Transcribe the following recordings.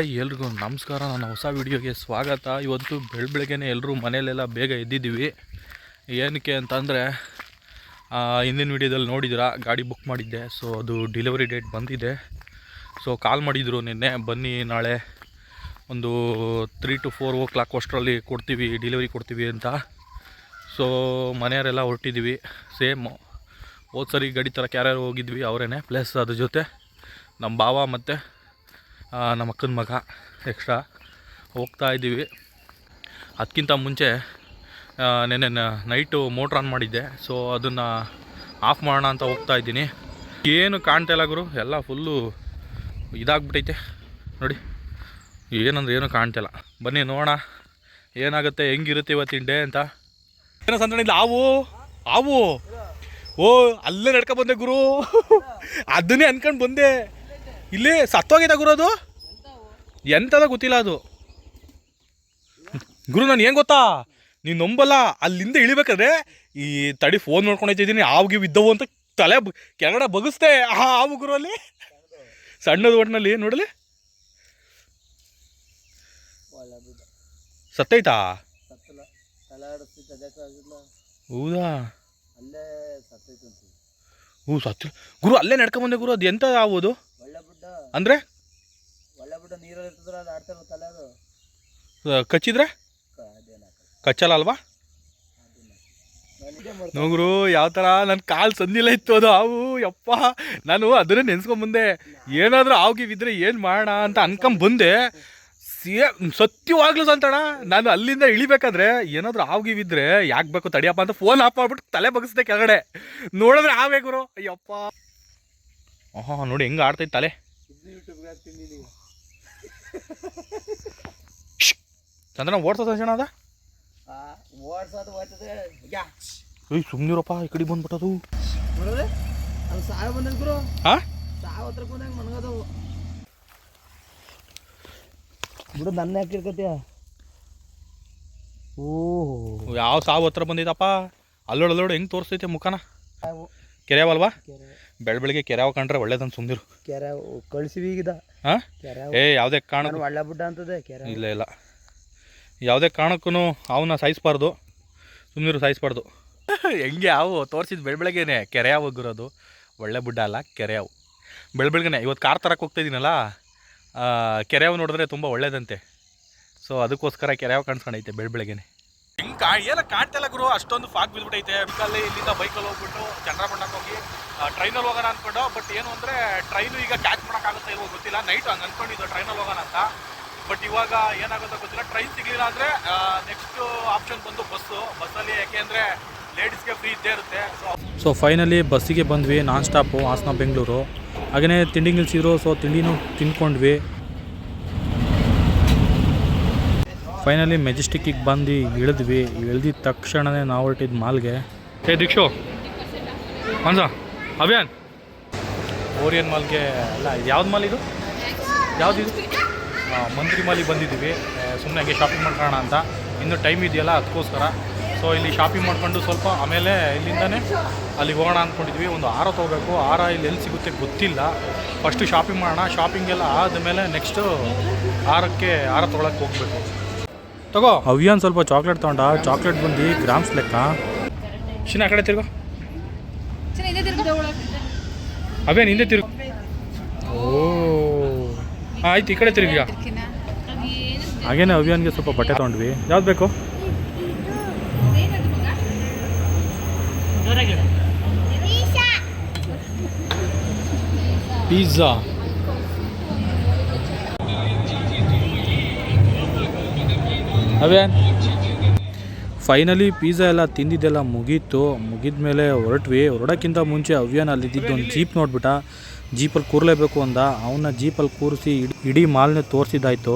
Hi ಎಲ್ರಿಗೂ ನಮಸ್ಕಾರ, ನನ್ನ ಹೊಸ ವಿಡಿಯೋಗೆ ಸ್ವಾಗತ. ಇವತ್ತು ಬೆಳ ಬೆಳಗ್ಗೆನೆ ಎಲ್ಲರೂ ಮನೆಯಲ್ಲೆಲ್ಲ ಬೇಗ ಎದ್ದಿದ್ದೀವಿ. ಏನಕ್ಕೆ ಅಂತಂದರೆ ಹಿಂದಿನ ವಿಡಿಯೋದಲ್ಲಿ ನೋಡಿದಿರ ಗಾಡಿ ಬುಕ್ ಮಾಡಿದ್ದೆ. ಸೊ, ಅದು ಡೆಲಿವರಿ ಡೇಟ್ ಬಂದಿದೆ. ಸೊ, ಕಾಲ್ ಮಾಡಿದರು ನಿನ್ನೆ, ಬನ್ನಿ ನಾಳೆ ಒಂದು three to four o'clock ಅಷ್ಟರಲ್ಲಿ ಕೊಡ್ತೀವಿ ಡೆಲಿವರಿ ಕೊಡ್ತೀವಿ ಅಂತ. ಸೊ, ಮನೆಯವರೆಲ್ಲ ಹೊರಟಿದ್ದೀವಿ. ಸೇಮ್ ಹೋದ್ಸರಿ ಗಾಡಿ ಥರ ಯಾರ್ಯಾರು ಹೋಗಿದ್ವಿ ಅವರೇನೆ. ಪ್ಲಸ್ ಅದ್ರ ಜೊತೆ ನಮ್ಮ ಭಾವ ಮತ್ತು ನಮ್ಮ ಅಕ್ಕನ ಮಗ ಎಕ್ಸ್ಟ್ರಾ ಹೋಗ್ತಾ ಇದ್ದೀವಿ. ಅದಕ್ಕಿಂತ ಮುಂಚೆ ನೆನ್ನೆ ನೈಟು ಮೋಟ್ರ್ ಆನ್ ಮಾಡಿದ್ದೆ. ಸೊ ಅದನ್ನು ಆಫ್ ಮಾಡೋಣ ಅಂತ ಹೋಗ್ತಾ ಇದ್ದೀನಿ. ಏನು ಕಾಣ್ತಾ ಇಲ್ಲ ಗುರು, ಎಲ್ಲ ಫುಲ್ಲು ಇದಾಗ್ಬಿಟ್ಟೈತೆ. ನೋಡಿ, ಏನಂದ್ರೆ ಏನು ಕಾಣ್ತಿಲ್ಲ ಬನ್ನಿ, ನೋಡೋಣ. ಏನಾಗುತ್ತೆ, ಹೆಂಗಿರುತ್ತೆ ಇವತ್ತಿನ ಡೇ ಅಂತ. ಏನೋ ಇಲ್ಲ, ಆವು ಆವು. ಓ, ಅಲ್ಲೇ ನಡ್ಕೊ ಬಂದೆ ಗುರು. ಅದನ್ನೇ ಅನ್ಕೊಂಡು ಬಂದೆ. ಇಲ್ಲಿ ಸತ್ತೋಗಿದೆ ಗುರು ಅದು? ಎಂತದ ಗೊತ್ತಿಲ್ಲ ಅದು. ಗುರು, ನಾನು ಏನು ಗೊತ್ತಾ? ನೀನು ನಂಬಲ್ಲ, ಅಲ್ಲಿಂದ ಇಳಿಬೇಕಾದ್ರೆ ಈ ತಡಿ ಫೋನ್ ನೋಡ್ಕೊಂಡು ಹೋಗ್ತಿದ್ದೀನಿ ಆವಿಗೆ ಬಿದ್ದವು ಅಂತ ತಲೆ ಕೆಳಗಡೆ ಬಗಸ್ತೆ ಆ ಆವು ಗುರು ಅಲ್ಲಿ. ಸಣ್ಣದ ಒಟ್ಟಿನಲ್ಲಿ ನೋಡಲಿ? ಸತ್ತೈತಾ? ಹೌದಾ? ಹ್ಞೂ ಸತ್ತ. ಗುರು, ಅಲ್ಲೇ ನಡ್ಕೊಂಬಂದೆ ಗುರು, ಅದು ಎಂತ ಆಗ್ಬೋದು ಅಂದರೆ? ಒಳ್ಳೆ ಬಿಡ್ಡ ನೀರಲ್ಲಿ ಇರ್ತದ್ರ ಅದು ಆಡ್ತಾರ ತಲೆ ಅದು? ಕಚ್ಚಿದ್ರೆ. ಕಚ್ಚಲ್ಲ ಅಲ್ವಾ? ನೋಗ್ರು ಯಾವ ಥರ ನನ್ನ ಕಾಲು ಸಂದಿಲ್ಲ ಇತ್ತು ಅದು. ಅವು ಯಪ್ಪ. ನಾನು ಅದನ್ನೇ ನೆನ್ಸ್ಕೊಂಬಂದೆ. ಏನಾದರೂ ಆವ್ಗೆ ಬಿದ್ದರೆ ಏನು ಮಾಡೋಣ ಅಂತ ಅನ್ಕೊಂಬಂದೆ. ಸೇ ಸತ್ಯವಾಗ್ಲೂ ಸಂತಣ ನಾನು ಅಲ್ಲಿಂದ ಇಳಿಬೇಕಾದ್ರೆ ಏನಾದರೂ ಆವ್ಗಿ ಬಿದ್ದರೆ ಯಾಕೆ ಬೇಕು ತಡಿಯಪ್ಪ ಅಂತ ಫೋನ್ ಆಫ್ ಮಾಡ್ಬಿಟ್ಟು ತಲೆ ಬಗ್ಸ್ದೆ ಕೆಳಗಡೆ. ನೋಡಿದ್ರೆ ಆವೇ ಗುರು. ಅಯ್ಯಪ್ಪ. ಹಾಂ ನೋಡಿ ಹೆಂಗೆ ಆಡ್ತೈತೆ ತಲೆ. ಚಂದ್ರನ ಓಡ್ತಾ ಸಂಜಣ ಅದ? ಆ ಓಡ್ಸೋದು ಯಾ. ಏಯ್ ಸುಮ್ಮನಿರಪ್ಪ ಈ ಕಡೆ ಬಂದ್ಬಿಟ್ಟದು. ಅದು ಸಾವು ಬಂದಂಗೆ ಗುರು. ಹಾಂ ಸಾವು ಹತ್ರ ಬಂದಂಗೆ ಮನಗದವು. ಬಿಡು ನನ್ನ ಹಾಕಿರ್ಕತ್ಯ ಓಹೋ. ಯಾವ ಸಾವು ಹತ್ರ ಬಂದಿದ್ದಪ್ಪ ಅಲ್ಲೋಡ್ ಅಲ್ಲೋಡ್ ಹೆಂಗೆ ತೋರಿಸ್ತೈತೆ ಮುಖನ? ಕೆರೆಯವಲ್ವಾ ಕೆರೆ. ಬೆಳ ಬೆಳಿಗ್ಗೆ ಕೆರೆ ಕಂಡ್ರೆ ಒಳ್ಳೇದಂತ ಸುಮ್ದಿರು ಕೆರೆ ಕಳ್ಸಿವಿ ಈಗಿದ. ಹಾಂ ಕೆರೆ ಏ ಯಾವುದೇ ಕಾಣ ಒಳ್ಳೆ ಬುಡ್ಡ ಅಂತದೆ ಕೆರೆ ಇಲ್ಲ ಇಲ್ಲ. ಯಾವುದೇ ಕಾರಣಕ್ಕೂ ಅವನ್ನ ಸಾಯಿಸ್ಬಾರ್ದು. ಸುಮ್ಮನಿರು ಸಾಯಿಸ್ಬಾರ್ದು. ಹೆಂಗೆ ಯಾವು ತೋರಿಸಿದ ಬೆಳ ಬೆಳಗ್ಗೆನೆ ಕೆರೆ ಯಾವ ಹೋಗಿರೋದು ಒಳ್ಳೆ ಬುಡ್ಡ ಅಲ್ಲ ಕೆರೆ ಯಾವು ಬೆಳ ಬೆಳಗ್ಗೆನೆ ಇವತ್ತು ಕಾರ್ ತರಕ್ಕೆ ಹೋಗ್ತಾ ಇದ್ದೀನಲ್ಲ ಕೆರೆ ಯಾವ ನೋಡಿದ್ರೆ ತುಂಬ ಒಳ್ಳೇದಂತೆ. ಸೊ ಅದಕ್ಕೋಸ್ಕರ ಕೆರೆ ಯಾವ ಕಾಣಿಸ್ಕೊಂಡೈತೆ ಬೆಳ ಬೆಳಗ್ಗೆನೆ ಹಿಂಗೆ ಕಾ ಏನೋ ಕಾಣ್ತಿಲ್ಲ ಗುರು ಅಷ್ಟೊಂದು ಫಾಗ್ ಬಿದ್ಬಿಟ್ಟೈತೆ ಅಲ್ಲಿ ಇಲ್ಲಿಂದ ಬೈಕಲ್ಲಿ ಹೋಗ್ಬಿಟ್ಟು ಮಂಡಕ್ಕೆ ಹೋಗಿ ಟ್ರೈನಲ್ಲಿ ಹೋಗೋಣ ಅಂದ್ಕೊಂಡು ಬಟ್ ಏನು ಅಂದರೆ ಟ್ರೈನು ಈಗ ಕ್ಯಾಚ್ ಮಾಡೋಕ್ಕಾಗುತ್ತೆ ಇವಾಗ ಗೊತ್ತಿಲ್ಲ. ನೈಟ್ ಹಂಗೆ ಅಂದ್ಕೊಂಡಿದ್ದು ಟ್ರೈನಲ್ಲಿ ಹೋಗೋಣ ಅಂತ. ಬಟ್ ಇವಾಗ ಏನಾಗುತ್ತೋ ಗೊತ್ತಿಲ್ಲ. ಟ್ರೈನ್ ಸಿಗಲಿಲ್ಲ ಅಂದರೆ ನೆಕ್ಸ್ಟ್ ಆಪ್ಷನ್ ಬಂದು ಬಸ್ಸು ಬಸ್ಸಲ್ಲಿ ಯಾಕೆಂದರೆ ಲೇಡೀಸ್ಗೆ ಫ್ರೀ ಇದ್ದೇ ಇರುತ್ತೆ. ಸೊ ಫೈನಲಿ ಬಸ್ಸಿಗೆ ಬಂದ್ವಿ ನಾನ್ ಸ್ಟಾಪು ಹಾಸನ ಬೆಂಗಳೂರು. ಹಾಗೆಯೇ ತಿಂಡಿ ನಿಲ್ಸಿದ್ರು ಸೊ ತಿಂಡಿನೂ ತಿನ್ಕೊಂಡ್ವಿ. ಫೈನಲಿ ಮೆಜೆಸ್ಟಿಕ್ಕಿಗೆ ಬಂದು ಇಳಿದ್ವಿ. ಇಳಿದಿದ ತಕ್ಷಣವೇ ನಾವು ಹೊರಟಿದ್ದು ಮಾಲ್ಗೆ. ಏ ದೀಕ್ಷು ಮನ್ಸ ಅಭಿಯಾನ್. ಓರಿಯನ್ ಮಾಲ್ಗೆ ಅಲ್ಲ ಯಾವ್ದು ಮಾಲ್ ಇದು? ಯಾವುದಿದು ಮಂತ್ರಿ ಮಾಲಿಗೆ ಬಂದಿದ್ದೀವಿ. ಸುಮ್ಮನೆ ಹಂಗೆ ಶಾಪಿಂಗ್ ಮಾಡ್ಕೊಳ್ಳೋಣ ಅಂತ. ಇನ್ನು ಟೈಮ್ ಇದೆಯಲ್ಲ ಅದಕ್ಕೋಸ್ಕರ. ಸೊ ಇಲ್ಲಿ ಶಾಪಿಂಗ್ ಮಾಡಿಕೊಂಡು ಸ್ವಲ್ಪ ಆಮೇಲೆ ಇಲ್ಲಿಂದನೇ ಅಲ್ಲಿಗೆ ಹೋಗೋಣ ಅಂದ್ಕೊಂಡಿದ್ವಿ ಒಂದು ಹಾರ ತೊಗೋಬೇಕು. ಹಾರ ಇಲ್ಲಿ ಎಲ್ಲಿ ಸಿಗುತ್ತೆ ಗೊತ್ತಿಲ್ಲ. ಫಸ್ಟು ಶಾಪಿಂಗ್ ಮಾಡೋಣ. ಶಾಪಿಂಗೆಲ್ಲ ಆದಮೇಲೆ ನೆಕ್ಸ್ಟು ಹಾರಕ್ಕೆ ಹಾರ ತೊಗೊಳಕ್ಕೆ ಹೋಗಬೇಕು. ತಗೋ. ಅವಿಯಾನ್ ಸ್ವಲ್ಪ ಚಾಕ್ಲೇಟ್ ತೊಗೊಂಡ. ಚಾಕ್ಲೇಟ್ ಬಂದು ಗ್ರಾಮ್ಸ್ ಲೆಕ್ಕ. ಶಿನ ಆ ಕಡೆ ತಿರ್ಗೋ. ಅವೇನು ಹಿಂದೆ ತಿರುಗ ಓ. ಆಯ್ತು ಈ ಕಡೆ ತಿರುಗಿ ಹಾಗೇನೆ ಅಭಿಯಾನ್ಗೆ ಸ್ವಲ್ಪ ಬಟ್ಟೆ ತೊಗೊಂಡ್ವಿ. ಯಾವ್ದು ಬೇಕು? ಪಿಜ್ಜಾ. ಅವೇನ್ ಫೈನಲಿ ಪಿಜ್ಜಾ ಎಲ್ಲ ತಿಂದಿದ್ದೆಲ್ಲ ಮುಗೀತು. ಮುಗಿದ ಮೇಲೆ ಹೊರಟ್ವಿ. ಹೊರಡೋಕ್ಕಿಂತ ಮುಂಚೆ ಅವ್ಯಾನ್ ಅಲ್ಲಿದ್ದಿದ್ದು ಒಂದು ಜೀಪ್ ನೋಡ್ಬಿಟ್ಟ. ಜೀಪಲ್ಲಿ ಕೂರಲೇಬೇಕು ಅಂದ. ಅವನ್ನ ಜೀಪಲ್ಲಿ ಕೂರಿಸಿ ಇಡೀ ಇಡೀ ಮಾಲ್ನೇ ತೋರಿಸಿದ್ದಾಯ್ತು.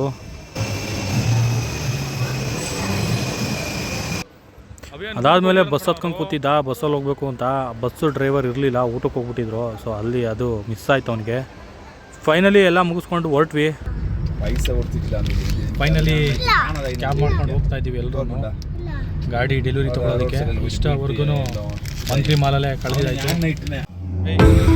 ಅದಾದಮೇಲೆ ಬಸ್ ಹತ್ಕೊಂಡು ಕೂತಿದ್ದ. ಬಸ್ಸಲ್ಲಿ ಹೋಗ್ಬೇಕು ಅಂತ. ಬಸ್ಸು ಡ್ರೈವರ್ ಇರಲಿಲ್ಲ. ಊಟಕ್ಕೆ ಹೋಗ್ಬಿಟ್ಟಿದ್ರು. ಸೊ ಅಲ್ಲಿ ಅದು ಮಿಸ್ ಆಯ್ತು ಅವನಿಗೆ. ಫೈನಲಿ ಎಲ್ಲ ಮುಗಿಸ್ಕೊಂಡು ಹೊರಟ್ವಿ. ಫೈನಲಿ ಕ್ಯಾಬ್ ಮಾಡ್ಕೊಂಡು ಹೋಗ್ತಾ ಇದ್ದೀವಿ ಎಲ್ಲರೂ ಗಾಡಿ ಡೆಲಿವರಿ ತೊಗೊಳೋದಕ್ಕೆ ಇಷ್ಟವರೆಗೂ ಮಂತ್ರಿ ಮಾಲಲ್ಲೇ ಕಳೆದಿದ್ದಾಯ್ತು.